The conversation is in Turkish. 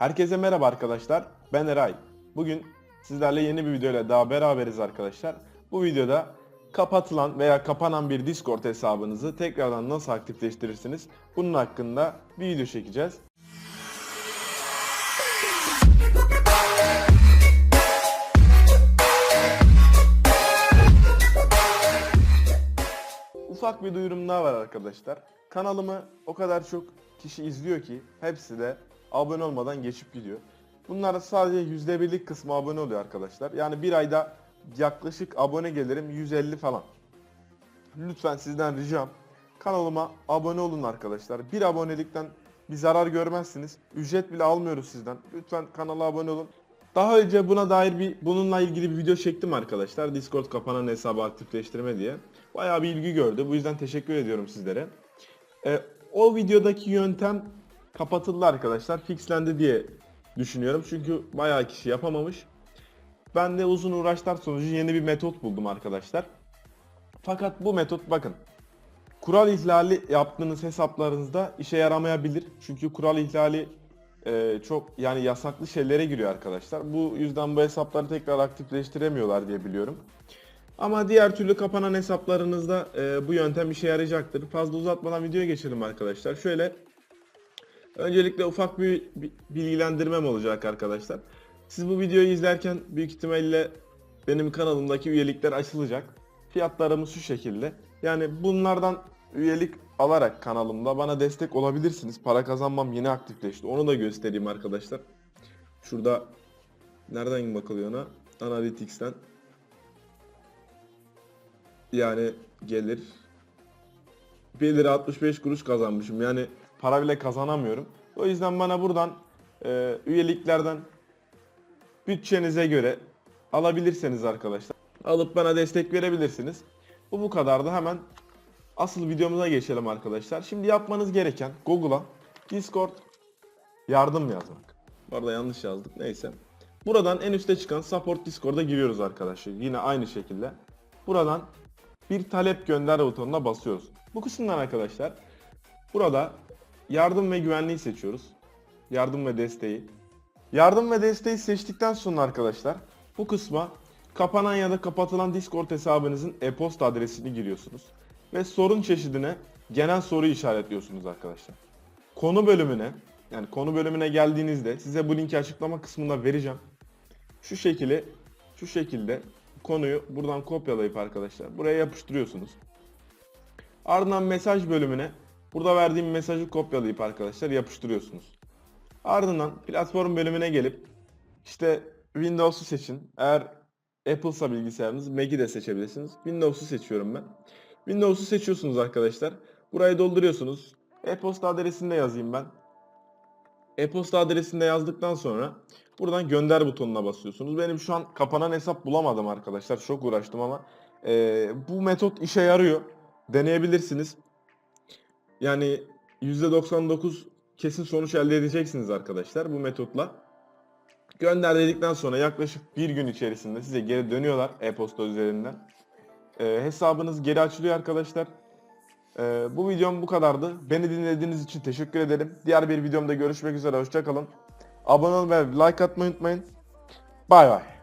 Herkese merhaba arkadaşlar. Ben Eray. Bugün sizlerle yeni bir videoyla daha beraberiz arkadaşlar. Bu videoda kapatılan veya kapanan bir Discord hesabınızı tekrardan nasıl aktifleştirirsiniz? Bunun hakkında bir video çekeceğiz. Ufak bir duyurum daha var arkadaşlar. Kanalımı o kadar çok kişi izliyor ki hepsi de abone olmadan geçip gidiyor. Bunlar sadece yüzde birlik kısmı abone oluyor arkadaşlar. Yani bir ayda yaklaşık abone gelirim 150 falan. Lütfen sizden ricam kanalıma abone olun arkadaşlar. Bir abonelikten bir zarar görmezsiniz. Ücret bile almıyoruz sizden. Lütfen kanala abone olun. Daha önce buna dair bir bununla ilgili bir video çektim arkadaşlar. Discord kapanan hesabı aktifleştirme diye. Bayağı bir ilgi gördü. Bu yüzden teşekkür ediyorum sizlere. Ee, o videodaki yöntem kapatıldı arkadaşlar. Fixlendi diye düşünüyorum. Çünkü bayağı kişi yapamamış. Ben de uzun uğraşlar sonucu yeni bir metot buldum arkadaşlar. Fakat bu metot bakın. Kural ihlali yaptığınız hesaplarınızda işe yaramayabilir. Çünkü kural ihlali e, çok yani yasaklı şeylere giriyor arkadaşlar. Bu yüzden bu hesapları tekrar aktifleştiremiyorlar diye biliyorum. Ama diğer türlü kapanan hesaplarınızda e, bu yöntem işe yarayacaktır. Fazla uzatmadan videoya geçelim arkadaşlar. Şöyle öncelikle ufak bir bilgilendirmem olacak arkadaşlar. Siz bu videoyu izlerken büyük ihtimalle benim kanalımdaki üyelikler açılacak. Fiyatlarımız şu şekilde. Yani bunlardan üyelik alarak kanalımda bana destek olabilirsiniz. Para kazanmam yeni aktifleşti. Onu da göstereyim arkadaşlar. Şurada nereden bakılıyor ona? Analytics'ten. Yani gelir 1 lira 65 kuruş kazanmışım. Yani para bile kazanamıyorum. O yüzden bana buradan e, üyeliklerden bütçenize göre alabilirseniz arkadaşlar. Alıp bana destek verebilirsiniz. Bu bu kadar da hemen asıl videomuza geçelim arkadaşlar. Şimdi yapmanız gereken Google'a Discord yardım yazmak. Bu arada yanlış yazdık neyse. Buradan en üstte çıkan Support Discord'a giriyoruz arkadaşlar. Yine aynı şekilde. Buradan bir talep gönder butonuna basıyoruz. Bu kısımdan arkadaşlar burada yardım ve güvenliği seçiyoruz. Yardım ve desteği. Yardım ve desteği seçtikten sonra arkadaşlar bu kısma kapanan ya da kapatılan Discord hesabınızın e-posta adresini giriyorsunuz. Ve sorun çeşidine genel soru işaretliyorsunuz arkadaşlar. Konu bölümüne yani konu bölümüne geldiğinizde size bu linki açıklama kısmında vereceğim. Şu şekilde şu şekilde konuyu buradan kopyalayıp arkadaşlar buraya yapıştırıyorsunuz. Ardından mesaj bölümüne burada verdiğim mesajı kopyalayıp arkadaşlar yapıştırıyorsunuz. Ardından platform bölümüne gelip işte Windows'u seçin. Eğer Apple'sa bilgisayarınız Mac'i de seçebilirsiniz. Windows'u seçiyorum ben. Windows'u seçiyorsunuz arkadaşlar. Burayı dolduruyorsunuz. E-posta adresini yazayım ben. E-posta adresini yazdıktan sonra buradan gönder butonuna basıyorsunuz. Benim şu an kapanan hesap bulamadım arkadaşlar. Çok uğraştım ama eee, bu metot işe yarıyor. Deneyebilirsiniz. Yani %99 kesin sonuç elde edeceksiniz arkadaşlar bu metotla. Gönder dedikten sonra yaklaşık bir gün içerisinde size geri dönüyorlar e-posta üzerinden. Ee, hesabınız geri açılıyor arkadaşlar. Ee, bu videom bu kadardı. Beni dinlediğiniz için teşekkür ederim. Diğer bir videomda görüşmek üzere. Hoşçakalın. Abone olmayı like atmayı unutmayın. Bay bay.